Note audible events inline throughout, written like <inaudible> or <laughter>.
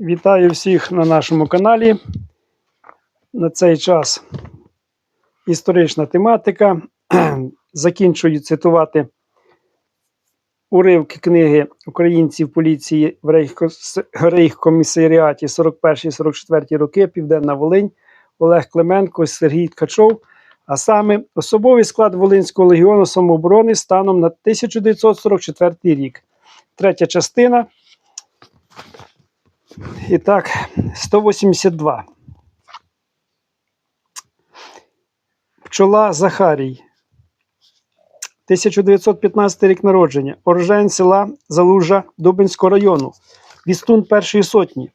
Вітаю всіх на нашому каналі. На цей час історична тематика. <clears throat> Закінчую цитувати уривки книги українців поліції в Рейхкомісаріаті 41-44 роки Південна Волинь Олег Клименко, Сергій Ткачов. А саме особовий склад Волинського легіону самооборони станом на 1944 рік. Третя частина. І так, 182. Пчола Захарій. 1915 рік народження. Урожаєн села Залужа Дубинського району. Вістун першої сотні.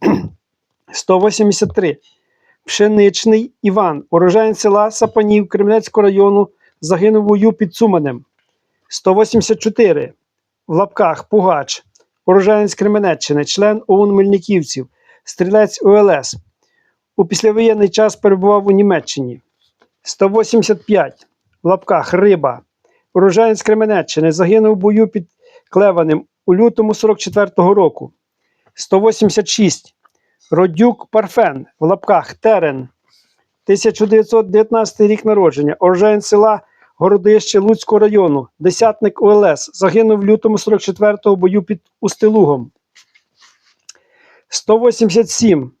<clears throat> 183. Пшеничний Іван. Урожаєн села Сапанів Кремлецького району. Загинув бою під Цуманем. 184. В лапках Пугач. Уроженець Кременеччини, член ОУН Мельниківців, стрілець УЛС. У післявоєнний час перебував у Німеччині. 185. В лапках Риба. Уроженець Кременеччини загинув у бою під Клеваним у лютому 44-го року. 186. Родюк Парфен. В лапках Терен. 1919 рік народження. Уроженець села Городище Луцького району, десятник ОЛС, загинув в лютому 44-го бою під Устилугом. 187.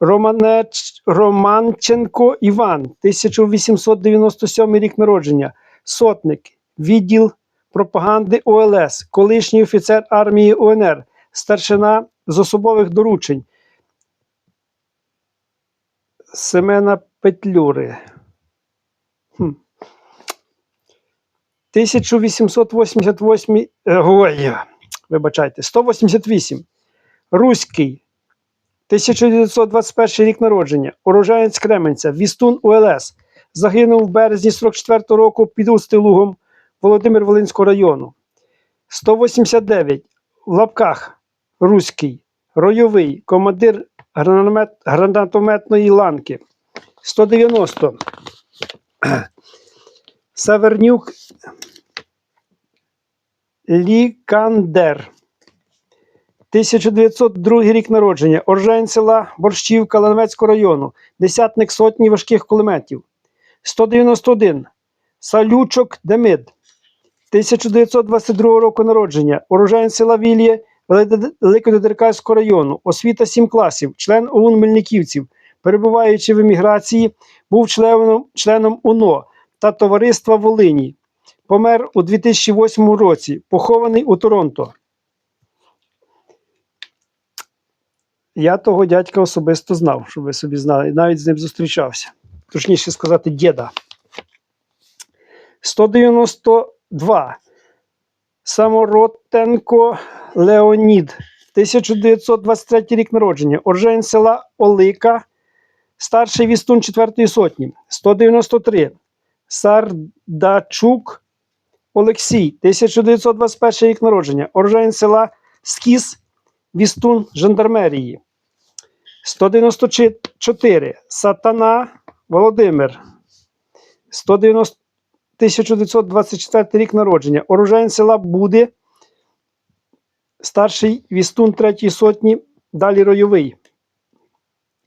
Романеч... Романченко Іван, 1897 рік народження, сотник, відділ пропаганди ОЛС, колишній офіцер армії УНР, старшина з особових доручень Семена Петлюри. Хм. 1888, е, ой, вибачайте, 188. Руський. 1921 рік народження. Урожаєць Кременця. Вістун УЛС. Загинув в березні 44 року під Устилугом Володимир Волинського району. 189. В лапках. Руський. Ройовий. Командир гранатометної ланки. 190. Савернюк Лікандер. 1902 рік народження. Оржень села Борщівка Лановецького району. Десятник сотні важких кулеметів. 191. Салючок Демид. 1922 року народження. Урожаєн села Віліє Великодедеркальського району. Освіта 7 класів. Член ОУН Мельниківців. Перебуваючи в еміграції, був членом, членом УНО та Товариства Волині. Помер у 2008 році, похований у Торонто. Я того дядька особисто знав, щоб ви собі знали, навіть з ним зустрічався. Точніше сказати, діда. 192. Саморотенко Леонід. 1923 рік народження. Оржень села Олика. Старший вістун 4-ї сотні. 193. Сардачук Олексій, 1921 рік народження, оржаєн села Скіс, Вістун жандармерії. 194. Сатана Володимир. 190, 1924 рік народження. Оружаєн села Буди. Старший Вістун 3 сотні. Далі Ройовий.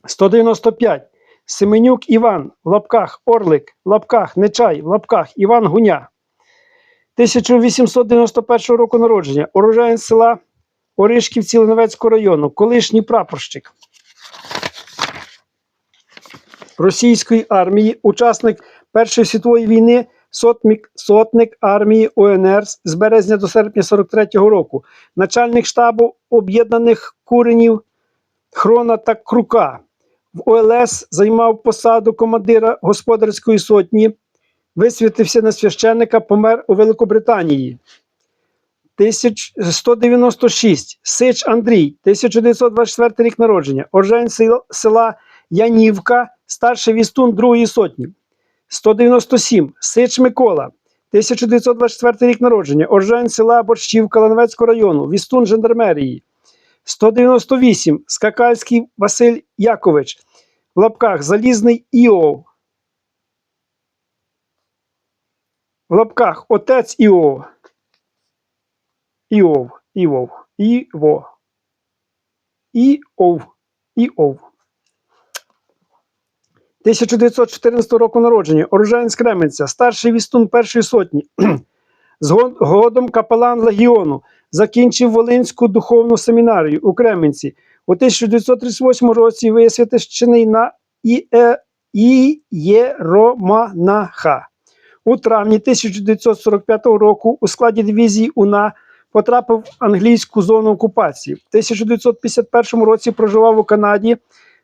195. Семенюк Іван в лапках Орлик, в лапках Нечай, в лапках Іван Гуня. 1891 року народження. Урожаєн села Оришківці Леновецького району, колишній прапорщик російської армії, учасник Першої світової війни, сотник, сотник армії УНР з березня до серпня 43-го року, начальник штабу об'єднаних куренів Хрона та Крука. В ОЛС займав посаду командира господарської сотні, висвітився на священника, помер у Великобританії. 196. Сич Андрій, 1924 рік народження. Оржень села Янівка, старший вістун другої сотні. 197. Сич Микола, 1924 рік народження. Оржень села Борщівка Лановецького району. Вістун жандармерії. 198. Скакальський Василь Якович. В лапках Залізний Іов. В лапках Отець Іов. Іов. Івов. Іво. Іов. Іов. 1914 року народження. Оруженець Кременця, старший вістун першої сотні. <clears throat> Згодом капелан легіону. Закінчив Волинську духовну семінарію у Кременці. У 1938 році висвятищений на Іе... Ієроманаха. У травні 1945 року у складі дивізії УНА потрапив в англійську зону окупації. В 1951 році проживав у Канаді,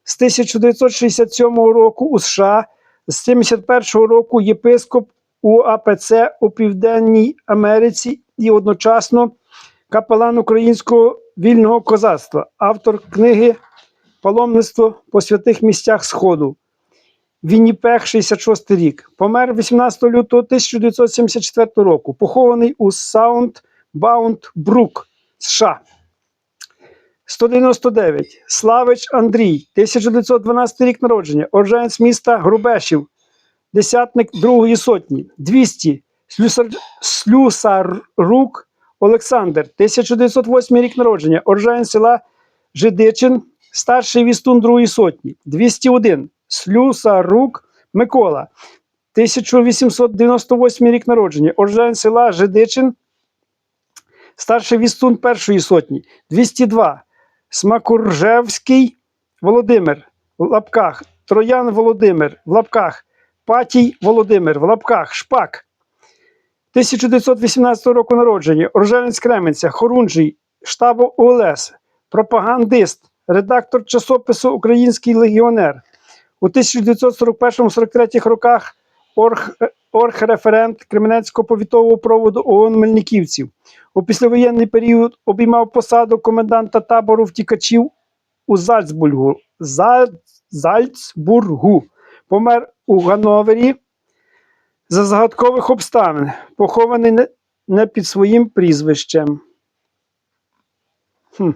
з 1967 року у США, з 1971 року єпископ у АПЦ у Південній Америці і одночасно капелан Українського вільного козацтва, автор книги Паломництво по святих місцях Сходу. Вінніпех, 66 рік. Помер 18 лютого 1974 року. Похований у Саундбаунд Брук, США. 199. Славич Андрій, 1912 рік народження. Орженець міста Грубешів, десятник Другої сотні. 200. Слюсар... Слюсарук Олександр, 1908 рік народження. Орженець села Жидичин, старший вістун Другої сотні. 201. Слюсарук Микола, 1898 рік народження. Оржен села Жидичин, старший вістун першої сотні. 202. Смакуржевський Володимир в лапках. Троян Володимир в лапках. Патій Володимир в лапках. Шпак. 1918 року народження. Орженець Кременця, Хорунжий, штабу УЛС, пропагандист, редактор часопису Український легіонер. У 1941-43 роках орг, оргреферент Кременецького повітового проводу ООН Мельниківців. У післявоєнний період обіймав посаду коменданта табору втікачів у Зальцбургу. Зальцбургу. Помер у Гановері за загадкових обставин, похований не, під своїм прізвищем. Хм.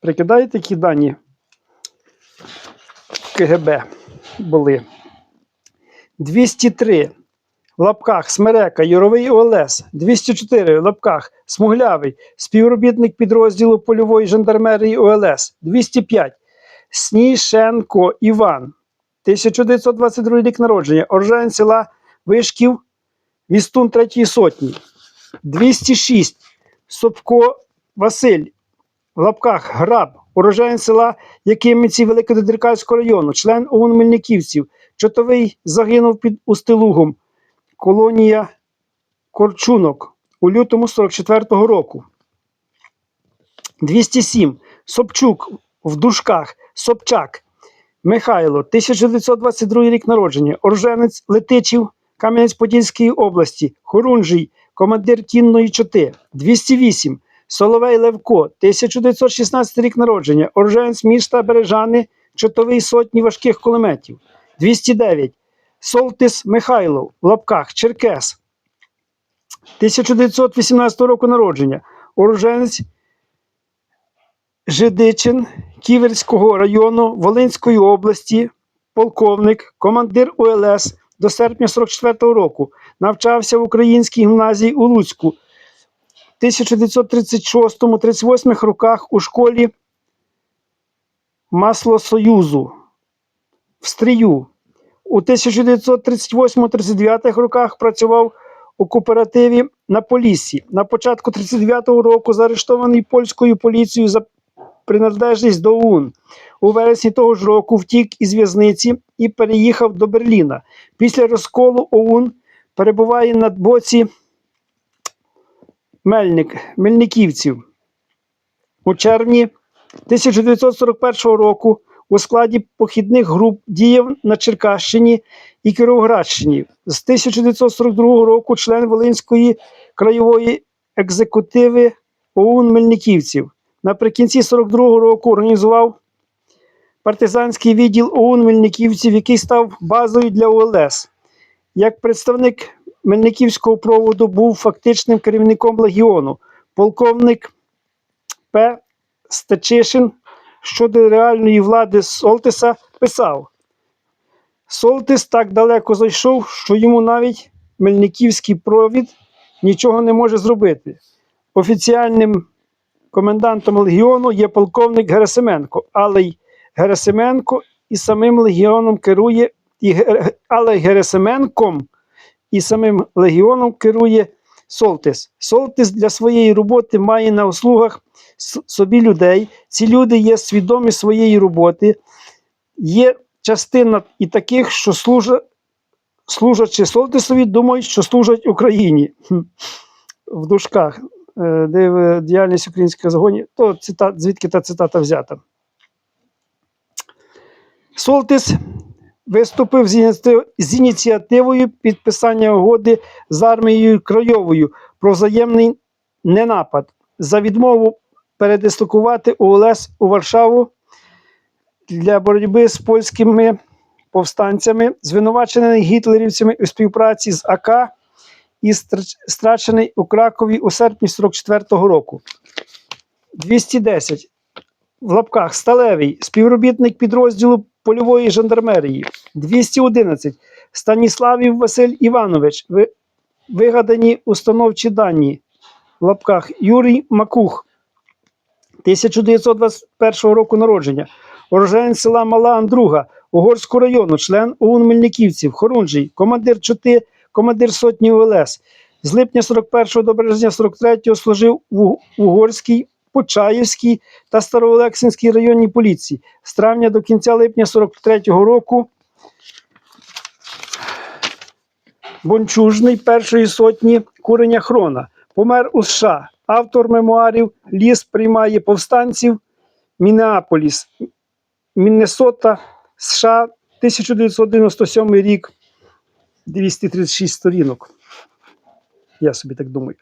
Прикидаєте такі дані? КГБ були. 203 в лапках Смерека, Юровий ОЛС, 204 в лапках Смуглявий, співробітник підрозділу польової жандармерії ОЛС, 205 Снішенко Іван, 1922 рік народження, Оржен села Вишків, Вістун третьої сотні, 206 Собко Василь, в лапках Граб, урожаєн села Якимиці Великододрикальського району, член ОУН Мельниківців, Чотовий загинув під Устилугом, колонія Корчунок у лютому 44-го року. 207. Собчук в дужках, Собчак, Михайло, 1922 рік народження, Орженець Летичів, Кам'янець-Подільської області, Хорунжий, командир кінної чоти, 208. Соловей Левко, 1916 рік народження, Орженець міста Бережани, чотовий сотні важких кулеметів, 209. Солтис Михайлов, в лапках, Черкес, 1918 року народження, Оруженець Жидичин Ківерського району Волинської області, полковник, командир УЛС до серпня 44-го року. Навчався в українській гімназії у Луцьку. В 1936-38 роках у школі Маслосоюзу в Стрію. У 1938-39 роках працював у кооперативі на Поліссі. На початку 39-го року заарештований польською поліцією за приналежність до ОУН. У вересні того ж року втік із в'язниці і переїхав до Берліна. Після розколу ОУН перебуває на боці Мельник, Мельниківців. У червні 1941 року у складі похідних груп діяв на Черкащині і Кіровоградщині. З 1942 року член Волинської краєвої екзекутиви ОУН Мельниківців. Наприкінці 42-го року організував партизанський відділ ОУН Мельниківців, який став базою для ОЛС. Як представник Мельниківського проводу був фактичним керівником легіону, полковник П. Стечишин щодо реальної влади Солтиса писав: Солтис так далеко зайшов, що йому навіть Мельниківський провід нічого не може зробити. Офіціальним комендантом легіону є полковник Герасименко, але й Герасименко і самим легіоном керує, і, але Герасименком і самим легіоном керує Солтис. Солтис для своєї роботи має на услугах собі людей. Ці люди є свідомі своєї роботи. Є частина і таких, що служать, служачи Солтисові, думають, що служать Україні. В дужках, де е, діяльність українських загонів, то цитат, звідки та цитата взята. Солтис виступив з ініціативою підписання угоди з армією Крайовою про взаємний ненапад за відмову передислокувати ОЛС у Варшаву для боротьби з польськими повстанцями, звинувачений гітлерівцями у співпраці з АК і страчений у Кракові у серпні 44-го року. 210 в лапках Сталевий, співробітник підрозділу польової жандармерії. 211. Станіславів Василь Іванович. Вигадані установчі дані. В лапках Юрій Макух. 1921 року народження. Уроженець села Мала Андруга, Угорського району, член ОУН Мельниківців, Хорунжий, командир чоти, командир сотні ОЛС. З липня 41 до березня 43-го служив в Угорській, Почаївській та Староолексинській районній поліції. З травня до кінця липня 43 року Бончужний першої сотні куреня Хрона. Помер у США. Автор мемуарів Ліс приймає повстанців. Мінеаполіс, Міннесота, США, 1997 рік, 236 сторінок. Я собі так думаю.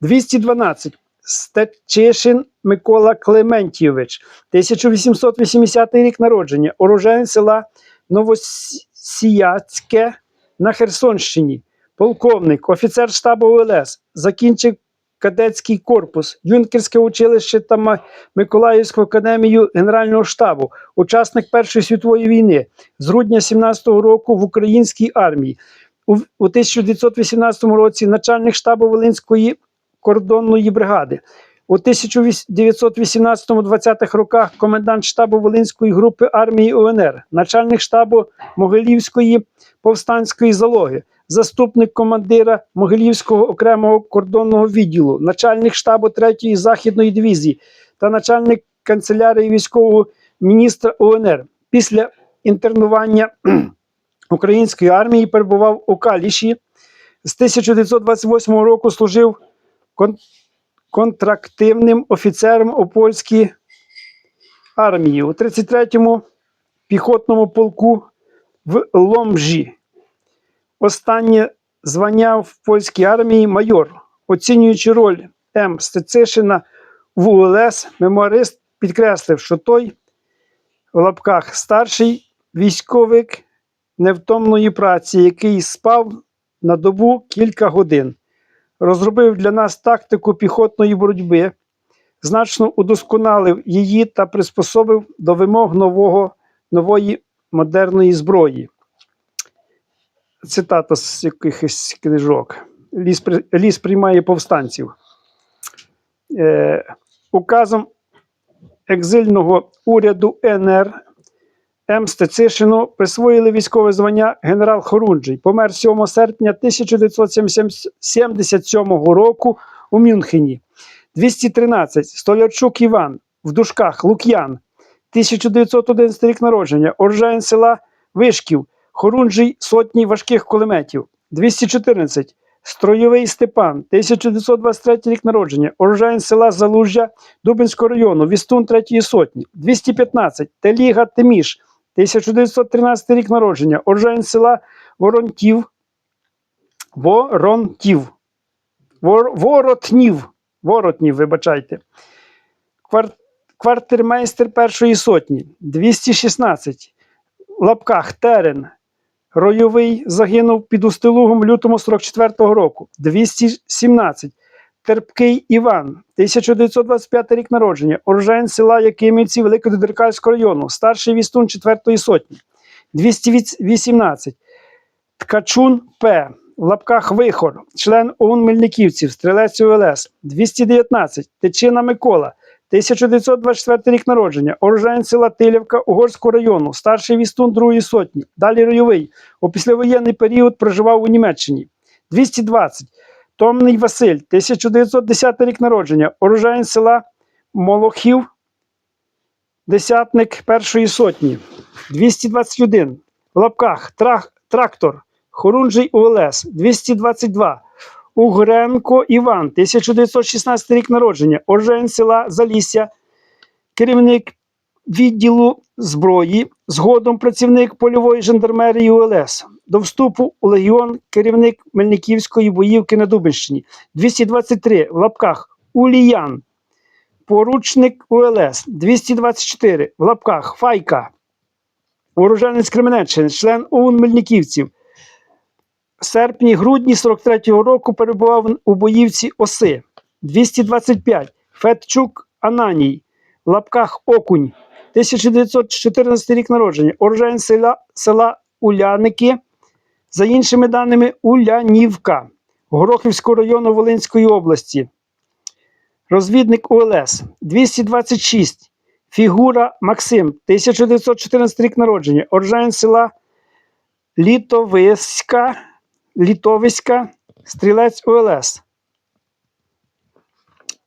212. Стечишин Микола Клементійович, 1880 рік народження, уроженець села Новосіяцьке на Херсонщині, полковник, офіцер штабу ОЛС, закінчив кадетський корпус, юнкерське училище та Миколаївську академію Генерального штабу, учасник Першої світової війни, з грудня 17-го року в українській армії. У, у 1918 році начальник штабу Волинської кордонної бригади. У 1918-20-х роках комендант штабу Волинської групи армії УНР, начальник штабу Могилівської повстанської залоги, заступник командира Могилівського окремого кордонного відділу, начальник штабу 3-ї західної дивізії та начальник канцелярії військового міністра УНР. Після інтернування <clears throat> української армії перебував у Каліші. З 1928 року служив кон- контрактивним офіцером у польській армії у 33-му піхотному полку в Ломжі. Останнє звання в польській армії майор, оцінюючи роль М. Стецишина в УЛС, мемуарист підкреслив, що той в лапках старший військовик невтомної праці, який спав на добу кілька годин, розробив для нас тактику піхотної боротьби, значно удосконалив її та приспособив до вимог нового, нової модерної зброї цитата з якихось книжок. Ліс, ліс приймає повстанців. Е, указом екзильного уряду НР М. Стецишину присвоїли військове звання генерал Хорунжий. Помер 7 серпня 1977 року у Мюнхені. 213. Столярчук Іван в дужках Лук'ян. 1911 рік народження. Оржаєн села Вишків. Хорунжий сотні важких кулеметів. 214. Строєвий Степан, 1923 рік народження, урожаєн села Залужжя Дубинського району, Вістун 3 сотні. 215. Теліга Тиміш, 1913 рік народження, урожаєн села Воронтів, Воронтів, Вор, Воротнів, Воротнів, вибачайте. Квар, квартирмейстер першої сотні, 216. Лапках Терен, Ройовий загинув під Устилугом лютому 44-го року. 217. Терпкий Іван, 1925 рік народження, уроженець села Якимівці Великододеркальського району, старший вістун 4-ї сотні. 218. Ткачун П. В лапках Вихор, член ОУН Мельниківців, стрілець УЛС. 219. Тичина Микола, 1924 рік народження, уроженець села Тилівка Угорського району, старший вістун другої сотні, далі ройовий. У післявоєнний період проживав у Німеччині. 220. Томний Василь, 1910 рік народження, уроженець села Молохів, десятник першої сотні. 221. В лапках трах, трактор, Хорунжий УЛС, 222. Угренко Іван, 1916 рік народження, Оржен села Залісся, керівник відділу зброї, згодом працівник польової жандармерії УЛС. До вступу у легіон керівник Мельниківської боївки на Дубинщині. 223 в лапках Уліян, поручник УЛС. 224 в лапках Файка, уроженець Кременеччини, член ОУН Мельниківців серпні-грудні 43-го року перебував у боївці Оси. 225. Федчук Ананій. В лапках Окунь. 1914 рік народження. Уроженець села, села Уляники. За іншими даними, Улянівка Горохівського району Волинської області. Розвідник УЛС. 226. Фігура Максим. 1914 рік народження. Уроженець села Літовиська. Літовиська, стрілець ОЛС.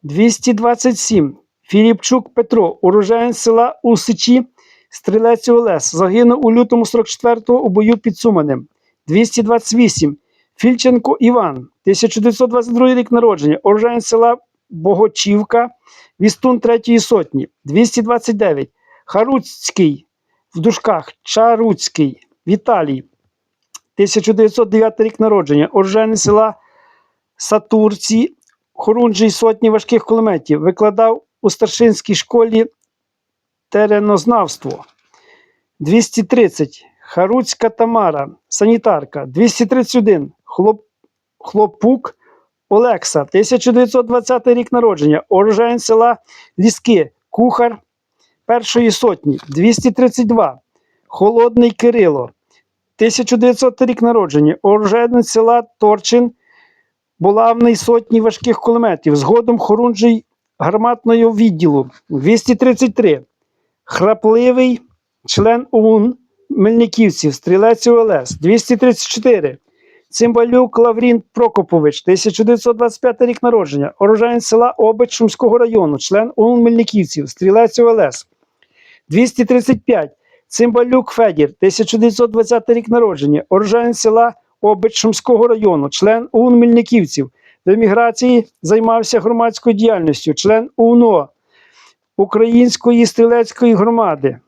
227. Філіпчук Петро, уроженець села Усичі, стрілець ОЛС. Загинув у лютому 44-го у бою під Суманем. 228. Фільченко Іван, 1922 рік народження, уроженець села Богочівка, Вістун третьої сотні. 229. Харуцький, в дужках Чаруцький, Віталій. 1909 рік народження, орженець села Сатурці, хорунжий сотні важких кулеметів, викладав у старшинській школі теренознавство. 230. Харуцька Тамара, санітарка. 231. Хлоп, Хлопук Олекса, 1920 рік народження, уроженець села Ліски, кухар першої сотні. 232. Холодний Кирило, 1900 рік народження, уроженець села Торчин, булавний сотні важких кулеметів, згодом хорунжий гарматного відділу. 233. Храпливий член ОУН Мельниківців, стрілець ОЛС. 234. Цимбалюк Лаврін Прокопович, 1925 рік народження, уроженець села Обич Шумського району, член ОУН Мельниківців, стрілець ОЛС. 235. Цимбалюк Федір, 1920 рік народження, уроженець села Обич Шумського району, член ОУН Мельниківців. В еміграції займався громадською діяльністю, член УНО Української стрілецької громади,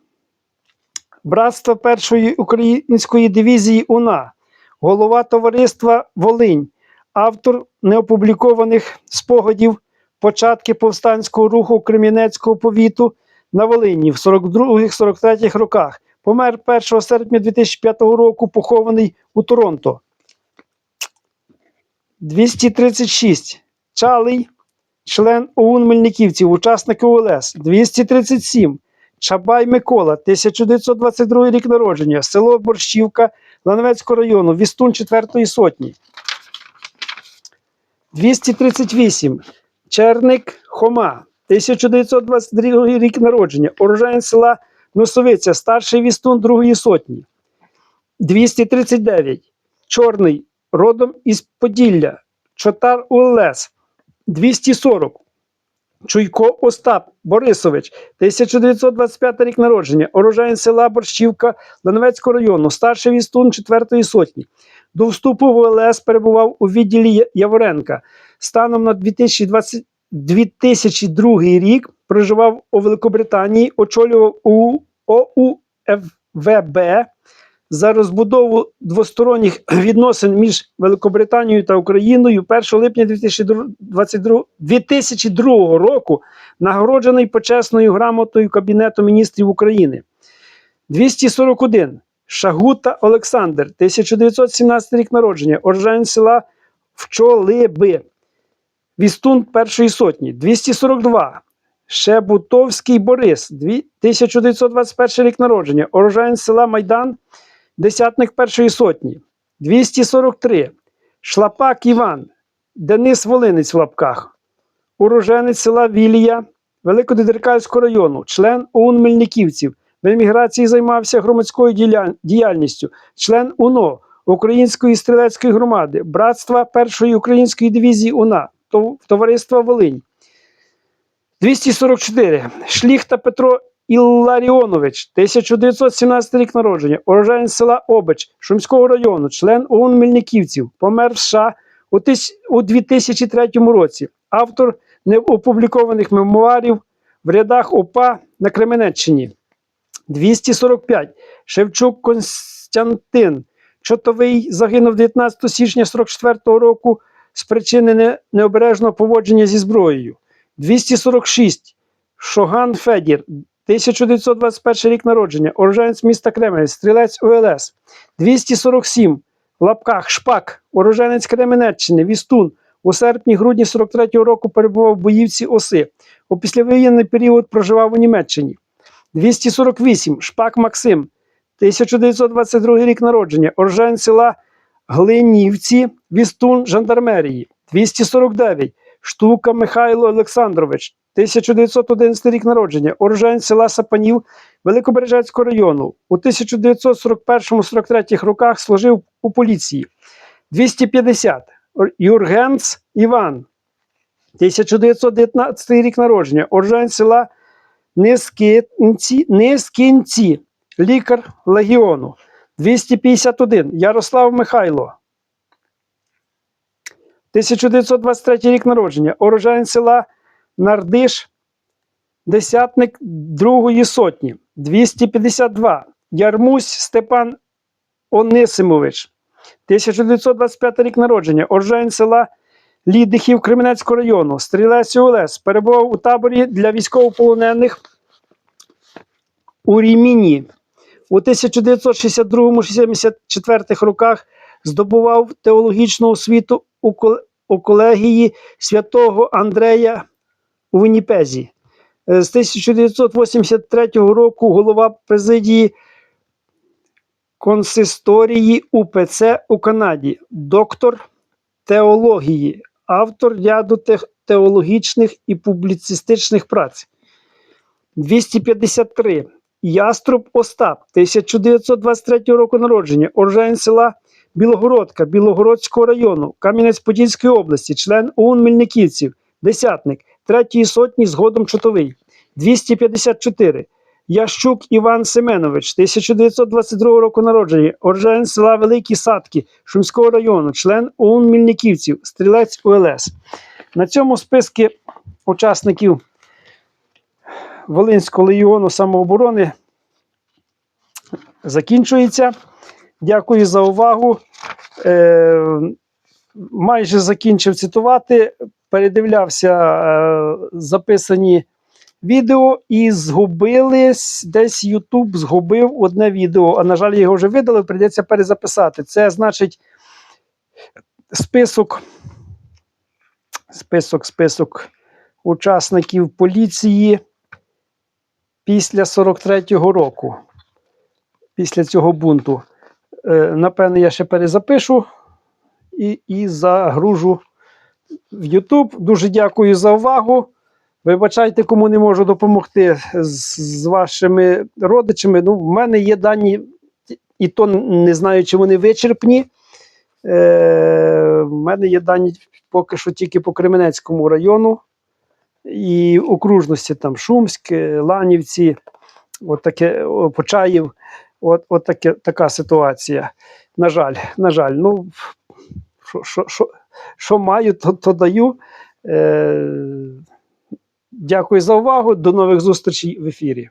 братства першої української дивізії УНА, голова товариства Волинь, автор неопублікованих спогадів початки повстанського руху Кремінецького повіту на Волині в 42-43 роках. Помер 1 серпня 2005 року, похований у Торонто. 236. Чалий, член ОУН Мельниківців, учасник ОЛС. 237. Чабай Микола, 1922 рік народження, село Борщівка Лановецького району, Вістун 4 сотні. 238. Черник Хома, 1922 рік народження, уроженець села Носовиця, старший вістун другої сотні. 239. Чорний, родом із Поділля, Чотар УЛС. 240. Чуйко Остап Борисович, 1925 рік народження, уроженець села Борщівка Лановецького району, старший вістун 4 сотні. До вступу в ОЛС перебував у відділі Яворенка. Станом на 2020 2002 рік проживав у Великобританії, очолював у ОУФВБ за розбудову двосторонніх відносин між Великобританією та Україною 1 липня 2022, 2002 року нагороджений почесною грамотою Кабінету міністрів України. 241. Шагута Олександр, 1917 рік народження, уроженець села Вчолиби. Вістун першої сотні. 242. Шебутовський Борис, 1921 рік народження, уроженець села Майдан, десятник першої сотні. 243. Шлапак Іван, Денис Волинець в лапках, уроженець села Вілія, Великодедеркальського району, член ОУН Мельниківців. В еміграції займався громадською діяльністю, член УНО Української стрілецької громади, братства Першої української дивізії УНА, тов- Товариства Волинь. 244. Шліхта Петро Ілларіонович, 1917 рік народження, уроженець села Обич, Шумського району, член ОУН Мельниківців, помер в США у 2003 році. Автор неопублікованих мемуарів в рядах ОПА на Кременеччині. 245. Шевчук Константин. Чотовий загинув 19 січня 44 року з причини необережного поводження зі зброєю. 246. Шоган Федір. 1921 рік народження. Уроженець міста Кремень. Стрілець ОЛС. 247. Лапках Шпак. Уроженець Кременеччини. Вістун. У серпні-грудні 43-го року перебував в боївці Оси. У післявоєнний період проживав у Німеччині. 248. Шпак Максим. 1922 рік народження. Оржен села Глинівці, Вістун жандармерії. 249. Штука Михайло Олександрович. 1911 рік народження. Оржен села Сапанів Великобережецького району. У 1941-43 роках служив у поліції. 250. Ор- Юргенц Іван. 1919 рік народження. Оржен села Нескінці, Нескінці, лікар легіону. 251. Ярослав Михайло. 1923 рік народження. Урожаєн села Нардиш, десятник другої сотні. 252. Ярмусь Степан Онисимович. 1925 рік народження. Урожаєн села Лідихів Кременецького району. Стрілець ОЛС. Перебував у таборі для військовополонених у Ріміні. У 1962-64 роках здобував теологічну освіту у колегії святого Андрея у Вінніпезі. Е, З 1983 року голова президії консисторії УПЦ у Канаді, доктор теології, автор ряду теологічних і публіцистичних праць. 253. Яструб Остап, 1923 року народження, уроженець села Білогородка, Білогородського району, Кам'янець-Подільської області, член ОУН Мельниківців, десятник, третьої сотні, згодом чотовий. 254. Ящук Іван Семенович, 1922 року народження, уроженець села Великі Садки, Шумського району, член ОУН Мельниківців, стрілець УЛС. На цьому списки учасників Волинського легіону самооборони закінчується. Дякую за увагу. Е, майже закінчив цитувати, передивлявся е, записані відео і згубились. Десь YouTube згубив одне відео. А на жаль, його вже видали, прийдеться перезаписати. Це значить список, список, список учасників поліції після 43-го року, після цього бунту. Е, напевне, я ще перезапишу і, і загружу в YouTube. Дуже дякую за увагу. Вибачайте, кому не можу допомогти з, з вашими родичами. Ну, в мене є дані, і то не знаю, чи вони вичерпні. Е, в мене є дані поки що тільки по Кременецькому району і окружності там Шумськ, Ланівці, от таке, Почаїв. От, от таке, така ситуація. На жаль, на жаль, ну що маю, то, то даю. Е, дякую за увагу. До нових зустрічей в ефірі.